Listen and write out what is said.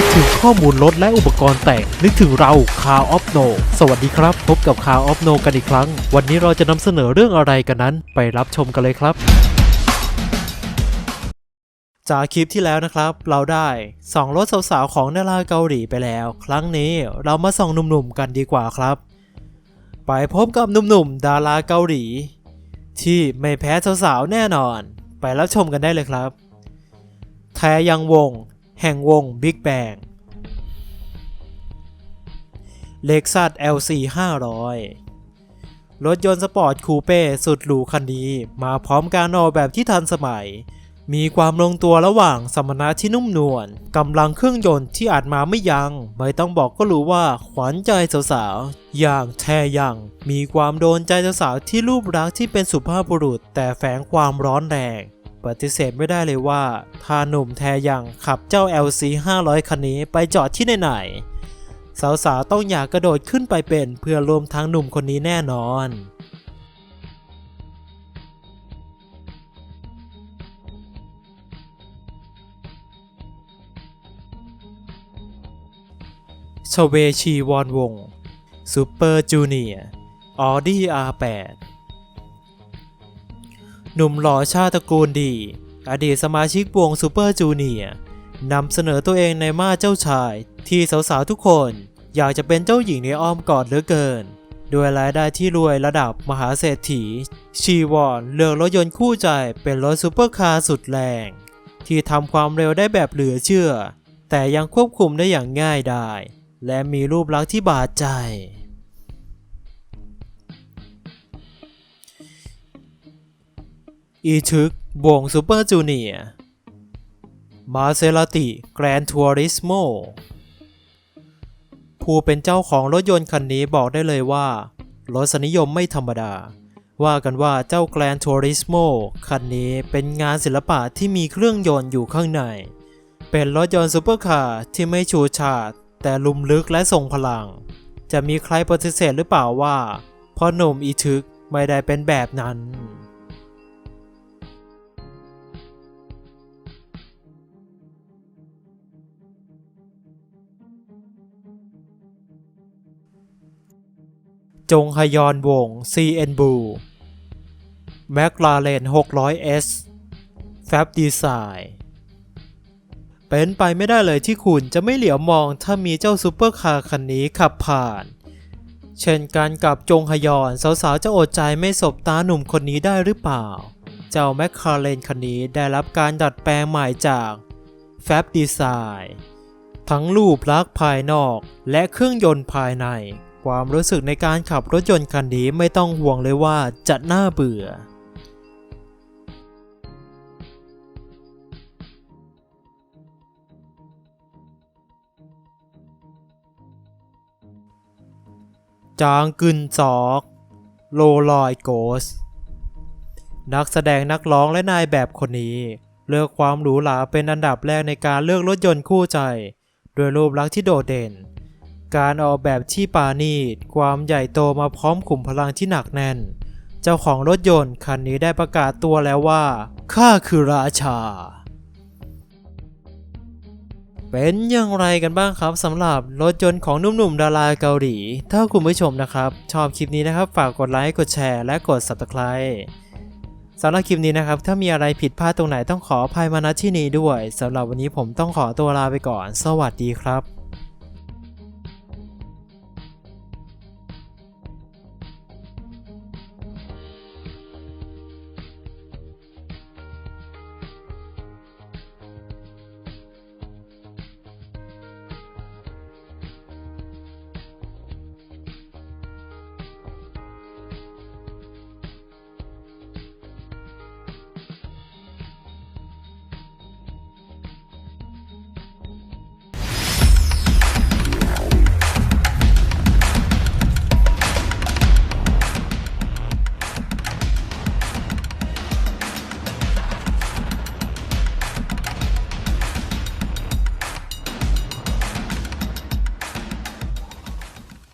นึกถึงข้อมูลรถและอุปกรณ์แต่ง นึกถึงเรา Car of No สวัสดีครับ พบกับ Car of No กันอีกครั้ง วันนี้เราจะนำเสนอเรื่องอะไรกันนั้น ไปรับชมกันเลยครับ จากคลิปที่แล้วนะครับ เราได้ส่องรถสาวๆของดาราเกาหลีไปแล้ว ครั้งนี้เรามาส่องหนุ่มๆกันดีกว่าครับ ไปพบกับหนุ่มๆดาราเกาหลี ที่ไม่แพ้สาวๆแน่นอน ไปรับชมกันได้เลยครับแทยังวง แห่งวง Big Bang เล็กซัส LC 500 รถยนต์สปอร์ตคูเป้สุดหรูคันนี้มาพร้อมการออกแบบที่ทันสมัย มีความลงตัวระหว่างสมรรถนะที่นุ่มนวลกำลังเครื่องยนต์ที่อาจมาไม่ยัง้งไม่ต้องบอกก็รู้ว่าขวัญใจสาวๆ อย่างแทยัง มีความโดนใจสาวๆที่รูปลักษ์ที่เป็นสุภาพบุรุษ แต่แฝงความร้อนแรง ปฏิเสธไม่ได้เลยว่าถ้าหนุ่มแทยังขับเจ้า LC 500 คันนี้ไปจอดที่ไหนๆสาวๆต้องอยากกระโดดขึ้นไปเป็นเพื่อรวมทั้งหนุ่มคนนี้แน่นอนชเวชีวอนวงซูเปอร์จูเนียร์ออดี้ R8 หนุ่มหล่อชาติตระกูลดี อดีตสมาชิกวงซูเปอร์จูเนียนำเสนอตัวเองในมาเจ้าชาย ที่สาวๆทุกคนอยากจะเป็นเจ้าหญิงในอ้อมกอดเหลือเกิน ด้วยรายได้ที่รวยระดับมหาเศรษฐี ชีวอนเลือกรถยนต์คู่ใจเป็นรถซูเปอร์คาร์สุดแรง ที่ทำความเร็วได้แบบเหลือเชื่อ แต่ยังควบคุมได้อย่างง่ายดายและมีรูปลักษณ์ที่บาดใจ อีทึก วงซูเปอร์จูเนียร์มาเซราติ แกรนทัวริสโมผู้เป็นเจ้าของรถยนต์คันนี้บอกได้เลยว่า รสนิยมไม่ธรรมดา ว่ากันว่าเจ้าแกรนทัวริสโมคันนี้เป็นงานศิลปะที่มีเครื่องยนต์อยู่ข้างใน เป็นรถยนต์ซูเปอร์คาร์ที่ไม่ชูชาดแต่ลุมลึกและทรงพลัง จะมีใครปฏิเสธหรือเปล่าว่าพ่อหนุ่มอีทึกไม่ได้เป็นแบบนั้น จงฮยอนวง CN Blue, m c l a r e n 600S Fab Design เป็นไปไม่ได้เลยที่คุณจะไม่เหลียวมองถ้ามีเจ้าซูเปอร์คาร์คันนี้ขับผ่าน เช่นกันกับจงฮยอน สาวๆ จะอดใจไม่สบตาหนุ่มคนนี้ได้หรือเปล่า เจ้าแมคคาเรนคันนี้ได้รับการดัดแปลงใหม่จาก Fab Design ทั้งรูปลักษณ์ภายนอกและเครื่องยนต์ภายใน ความรู้สึกในการขับรถยนต์คันนี้ไม่ต้องห่วงเลยว่าจะน่าเบื่อ จางกึนซอก โลลอยโกส นักแสดงนักร้องและนายแบบคนนี้ เลือกความหรูหราเป็นอันดับแรกในการเลือกรถยนต์คู่ใจ ด้วยรูปลักษณ์ที่โดดเด่น การออกแบบที่ปานีตความใหญ่โตมาพร้อมขุมพลังที่หนักแน่น เจ้าของรถยนต์คันนี้ได้ประกาศตัวแล้วว่าข้าคือราชา เป็นอย่างไรกันบ้างครับสำหรับรถยนต์ของหนุ่มๆดาราเกาหลี ถ้าคุณผู้ชมนะครับ ชอบคลิปนี้นะครับฝากกดไลค์กดแชร์และกด subscribe สำหรับคลิปนี้นะครับ ถ้ามีอะไรผิดพลาดตรงไหนต้องขออภัยมาณที่นี้ด้วยสำหรับวันนี้ผมต้องขอตัวลาไปก่อน สวัสดีครับ